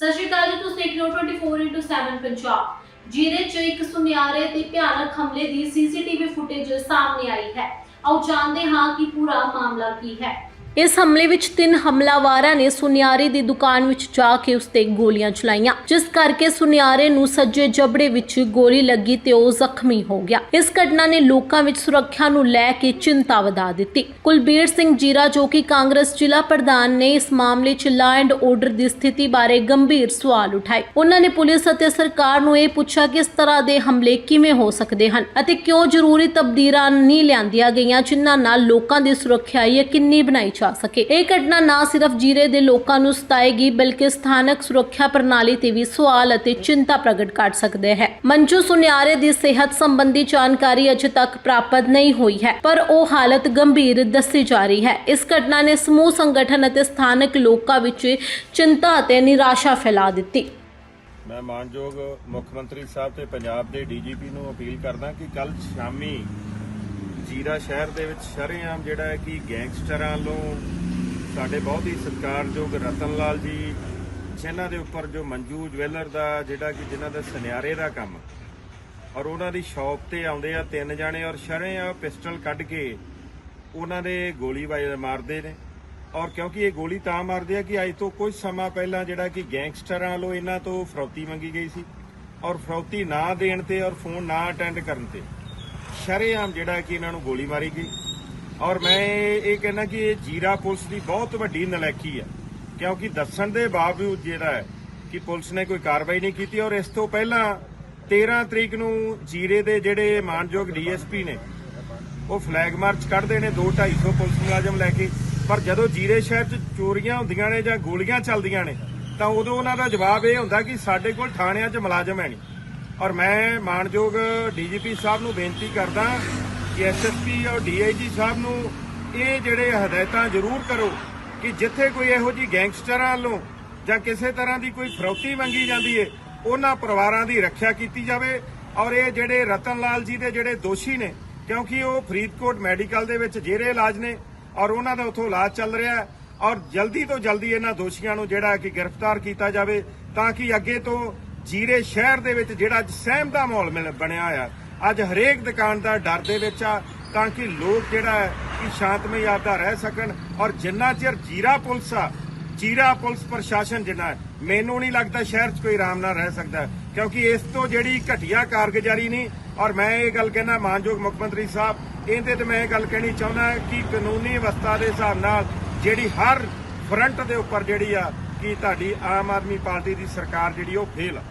ਸਤਿ ਸ਼੍ਰੀ ਅਕਾਲ ਜੀ, ਤੁਸੀਂ ਦੇਖ ਰਹੇ ਹੋ 24/7 ਪੰਜਾਬ। ਜਿਹਦੇ ਚ ਇੱਕ ਸੁਨਿਆਰੇ ਤੇ ਭਿਆਨਕ ਹਮਲੇ ਦੀ ਸੀਸੀਟੀਵੀ ਫੁਟੇਜ ਸਾਹਮਣੇ ਆਈ ਹੈ। ਆਓ ਜਾਣਦੇ ਹਾਂ ਕਿ ਪੂਰਾ ਮਾਮਲਾ ਕੀ ਹੈ। ਇਸ ਹਮਲੇ ਵਿੱਚ ਤਿੰਨ ਹਮਲਾਵਾਰਾਂ ਨੇ ਸੁਨਿਆਰੇ ਦੀ ਦੁਕਾਨ ਵਿੱਚ ਜਾ ਕੇ ਉਸ ਤੇ ਗੋਲੀਆਂ ਚਲਾਈਆਂ। ਜਿਸ ਕਰਕੇ ਸੁਨਿਆਰੇ ਨੂੰ ਸੱਜੇ ਜਬੜੇ ਵਿੱਚ ਗੋਲੀ ਲੱਗੀ ਤੇ ਉਹ ਜ਼ਖਮੀ ਹੋ ਗਿਆ। ਇਸ ਘਟਨਾ ਨੇ ਲੋਕਾਂ ਵਿੱਚ ਸੁਰੱਖਿਆ ਨੂੰ ਲੈ ਕੇ ਚਿੰਤਾ ਵਧਾ ਦਿੱਤੀ। ਕੁਲਬੀਰ ਸਿੰਘ ਜੀਰਾ, ਜੋ ਕਿ ਕਾਂਗਰਸ ਜ਼ਿਲ੍ਹਾ ਪ੍ਰਧਾਨ ਨੇ ਇਸ ਮਾਮਲੇ 'ਚ ਲਾ ਐਂਡ ਆਰਡਰ ਦੀ ਸਥਿਤੀ ਬਾਰੇ ਗੰਭੀਰ ਸਵਾਲ ਉਠਾਏ। ਉਹਨਾਂ ਨੇ ਪੁਲਿਸ ਅਤੇ ਸਰਕਾਰ ਨੂੰ ਇਹ ਪੁੱਛਿਆ ਕਿ ਇਸ ਤਰ੍ਹਾਂ ਦੇ ਹਮਲੇ ਕਿਵੇਂ ਹੋ ਸਕਦੇ ਹਨ ਅਤੇ ਕਿਉਂ ਜ਼ਰੂਰੀ ਤਬਦੀਲਾਂ ਨਹੀਂ ਲਿਆਂਦੀਆਂ ਗਈਆਂ, ਜਿਨ੍ਹਾਂ ਨਾਲ ਲੋਕਾਂ ਦੀ ਸੁਰੱਖਿਆ ਯਕੀਨੀ ਬਣਾਈ ਜਾ ਸਕੇ। ਇਹ ਘਟਨਾ ਨਾ ਸਿਰਫ ਜੀਰੇ ਦੇ ਲੋਕਾਂ ਨੂੰ ਸਤਾਏਗੀ, ਬਲਕਿ ਸਥਾਨਕ ਸੁਰੱਖਿਆ ਪ੍ਰਣਾਲੀ ਤੇ ਵੀ ਸਵਾਲ ਅਤੇ ਚਿੰਤਾ ਪ੍ਰਗਟ ਕਰ ਸਕਦੇ ਹੈ। ਮੰਜੂ ਸੁਨਿਆਰੇ ਦੀ ਸਿਹਤ ਸੰਬੰਧੀ ਜਾਣਕਾਰੀ ਅਜੇ ਤੱਕ ਪ੍ਰਾਪਤ ਨਹੀਂ ਹੋਈ ਹੈ, ਪਰ ਉਹ ਹਾਲਤ ਗੰਭੀਰ ਦੱਸੀ ਜਾ ਰਹੀ ਹੈ। ਇਸ ਘਟਨਾ ਨੇ ਸਮੂਹ ਸੰਗਠਨ ਅਤੇ ਸਥਾਨਕ ਲੋਕਾਂ ਵਿੱਚ ਚਿੰਤਾ ਅਤੇ ਨਿਰਾਸ਼ਾ ਫੈਲਾ ਦਿੱਤੀ। ਮੈਂ ਮਾਨਯੋਗ ਮੁੱਖ ਮੰਤਰੀ ਸਾਹਿਬ ਤੇ ਪੰਜਾਬ ਦੇ ਡੀਜੀਪੀ ਨੂੰ ਅਪੀਲ ਕਰਦਾ ਕਿ ਕੱਲ ਸ਼ਾਮੀ ਜੀਰਾ ਸ਼ਹਿਰ ਦੇ ਵਿੱਚ ਸ਼ਰੇਆਮ ਜਿਹੜਾ ਹੈ ਕਿ ਗੈਂਗਸਟਰਾਂ ਵੱਲੋਂ ਸਾਡੇ ਬਹੁਤ ਹੀ ਸਤਿਕਾਰਯੋਗ ਰਤਨ ਲਾਲ ਜੀ, ਜਿਨ੍ਹਾਂ ਦੇ ਉੱਪਰ ਜੋ ਮੰਜੂ ਜਵੈਲਰ ਦਾ ਜਿਹੜਾ ਕਿ ਜਿਨ੍ਹਾਂ ਦਾ ਸੁਨਿਆਰੇ ਦਾ ਕੰਮ, ਔਰ ਉਹਨਾਂ ਦੀ ਸ਼ਾਪ ਤੇ ਆਉਂਦੇ ਆ ਤਿੰਨ ਜਾਣੇ, ਔਰ ਸ਼ਰੇਆਮ ਪਿਸਟਲ ਕੱਢ ਕੇ ਉਹਨਾਂ ਦੇ ਗੋਲੀ ਵਾਜ- ਮਾਰਦੇ ਨੇ। ਔਰ ਕਿਉਂਕਿ ਇਹ ਗੋਲੀ ਤਾਂ ਮਾਰਦੇ ਆ ਕਿ ਅੱਜ ਤੋਂ ਕੁਝ ਸਮਾਂ ਪਹਿਲਾਂ ਜਿਹੜਾ ਕਿ ਗੈਂਗਸਟਰਾਂ ਵੱਲੋਂ ਇਹਨਾਂ ਤੋਂ ਫਰੌਤੀ ਮੰਗੀ ਗਈ ਸੀ, ਔਰ ਫਰੌਤੀ ਨਾ ਦੇਣ ਤੇ ਔਰ ਫੋਨ ਨਾ ਅਟੈਂਡ ਕਰਨ ਤੇ। ਸ਼ਰੇਆਮ ਜਿਹੜਾ ਕਿ ਇਹਨਾਂ ਨੂੰ ਗੋਲੀ ਮਾਰੀ ਗਈ। ਔਰ ਮੈਂ ਇਹ ਇਹ ਕਹਿੰਦਾ ਕਿ ਇਹ ਜੀਰਾ ਪੁਲਿਸ ਦੀ ਬਹੁਤ ਵੱਡੀ ਨਲਾਇਕੀ ਹੈ। ਕਿਉਂਕਿ ਦੱਸਣ ਦੇ ਬਾਵਜੂਦ ਜਿਹੜਾ ਹੈ ਕਿ ਪੁਲਿਸ ਨੇ ਕੋਈ ਕਾਰਵਾਈ ਨਹੀਂ ਕੀਤੀ ਔਰ ਇਸ ਤੋਂ ਪਹਿਲਾਂ 13 ਤਰੀਕ ਨੂੰ ਜੀਰੇ ਦੇ ਜਿਹੜੇ ਮਾਨਯੋਗ ਡੀਐਸਪੀ ਨੇ, ਉਹ ਫਲੈਗ ਮਾਰਚ ਕੱਢਦੇ ਨੇ 2 250 ਪੁਲਿਸ ਮੁਲਾਜ਼ਮ ਲੈ ਕੇ। ਪਰ ਜਦੋਂ ਜੀਰੇ ਸ਼ਹਿਰ 'ਚ ਚੋਰੀਆਂ ਹੁੰਦੀਆਂ ਨੇ ਜਾਂ ਗੋਲੀਆਂ ਚੱਲਦੀਆਂ ਨੇ, ਤਾਂ ਉਦੋਂ ਉਹਨਾਂ ਦਾ ਜਵਾਬ ਇਹ ਹੁੰਦਾ ਕਿ ਸਾਡੇ ਕੋਲ ਥਾਣਿਆਂ 'ਚ ਮੁਲਾਜ਼ਮ ਹੈ ਨਹੀਂ। ਔਰ ਮੈਂ ਮਾਨਯੋਗ ਡੀਜੀਪੀ ਸਾਹਿਬ ਨੂੰ ਬੇਨਤੀ ਕਰਦਾ ਕਿ ਐਸਐਸਪੀ ਔਰ ਡੀਆਈਜੀ ਸਾਹਿਬ ਨੂੰ ਇਹ ਜਿਹੜੇ ਹਦਾਇਤਾਂ ਜ਼ਰੂਰ ਕਰੋ ਕਿ ਜਿੱਥੇ ਕੋਈ ਇਹੋ ਜੀ ਗੈਂਗਸਟਰਾਂ ਵੱਲੋਂ ਜਾਂ ਕਿਸੇ ਤਰ੍ਹਾਂ ਦੀ ਕੋਈ ਫਰੌਤੀ ਮੰਗੀ ਜਾਂਦੀ ਏ, ਉਹਨਾਂ ਪਰਿਵਾਰਾਂ ਦੀ ਰੱਖਿਆ ਕੀਤੀ ਜਾਵੇ। ਔਰ ਇਹ ਜਿਹੜੇ ਰਤਨ ਲਾਲ ਜੀ ਦੇ ਜਿਹੜੇ ਦੋਸ਼ੀ ਨੇ, ਕਿਉਂਕਿ ਉਹ ਫਰੀਦਕੋਟ ਮੈਡੀਕਲ ਦੇ ਵਿੱਚ ਜੇਰੇ ਇਲਾਜ ਨੇ ਔਰ ਉਹਨਾਂ ਦਾ ਉੱਥੋਂ ਇਲਾਜ ਚੱਲ ਰਿਹਾ ਔਰ ਜਲਦੀ ਤੋਂ ਜਲਦੀ ਇਹਨਾਂ ਦੋਸ਼ੀਆਂ ਨੂੰ ਜਿਹੜਾ ਕਿ ਗ੍ਰਿਫਤਾਰ ਕੀਤਾ ਜਾਵੇ ਤਾਂ ਕਿ ਅੱਗੇ ਤੋਂ ਜੀਰੇ ਸ਼ਹਿਰ ਦੇ ਵਿੱਚ ਜਿਹੜਾ ਅੱਜ ਸਹਿਮ ਦਾ ਮਾਹੌਲ ਮਿਲ- ਬਣਿਆ ਹੋਇਆ ਅੱਜ ਹਰੇਕ ਦੁਕਾਨਦਾਰ ਡਰ ਦੇ ਵਿੱਚ ਆ, ਤਾਂ ਕਿ ਲੋਕ ਜਿਹੜਾ ਹੈ ਕਿ ਸ਼ਾਂਤਮਈ ਆਪਦਾ ਰਹਿ ਸਕਣ ਔਰ ਜਿੰਨਾ ਚਿਰ ਜੀਰਾ ਪੁਲਿਸ ਆ, ਜੀਰਾ ਪੁਲਿਸ ਪ੍ਰਸ਼ਾਸਨ ਜਿੰਨਾ ਮੈਨੂੰ ਨਹੀਂ ਲੱਗਦਾ ਸ਼ਹਿਰ 'ਚ ਕੋਈ ਆਰਾਮ ਨਾਲ ਰਹਿ ਸਕਦਾ, ਕਿਉਂਕਿ ਇਸ ਤੋਂ ਜਿਹੜੀ ਘਟੀਆ ਕਾਰਗੁਜ਼ਾਰੀ ਨਹੀਂ, ਔਰ ਮੈਂ ਇਹ ਗੱਲ ਕਹਿਣਾ ਮਾਨਯੋਗ ਮੁੱਖ ਮੰਤਰੀ ਸਾਹਿਬ, ਇਹਦੇ ਤੇ ਮੈਂ ਇਹ ਗੱਲ ਕਹਿਣੀ ਚਾਹੁੰਦਾ ਕਿ ਕਾਨੂੰਨੀ ਵਿਵਸਥਾ ਦੇ ਹਿਸਾਬ ਨਾਲ ਜਿਹੜੀ ਹਰ ਫਰੰਟ ਦੇ ਉੱਪਰ ਜਿਹੜੀ ਆ, ਕਿ ਤੁਹਾਡੀ ਆਮ ਆਦਮੀ ਪਾਰਟੀ ਦੀ ਸਰਕਾਰ ਜਿਹੜੀ ਉਹ ਫੇਲ ਆ।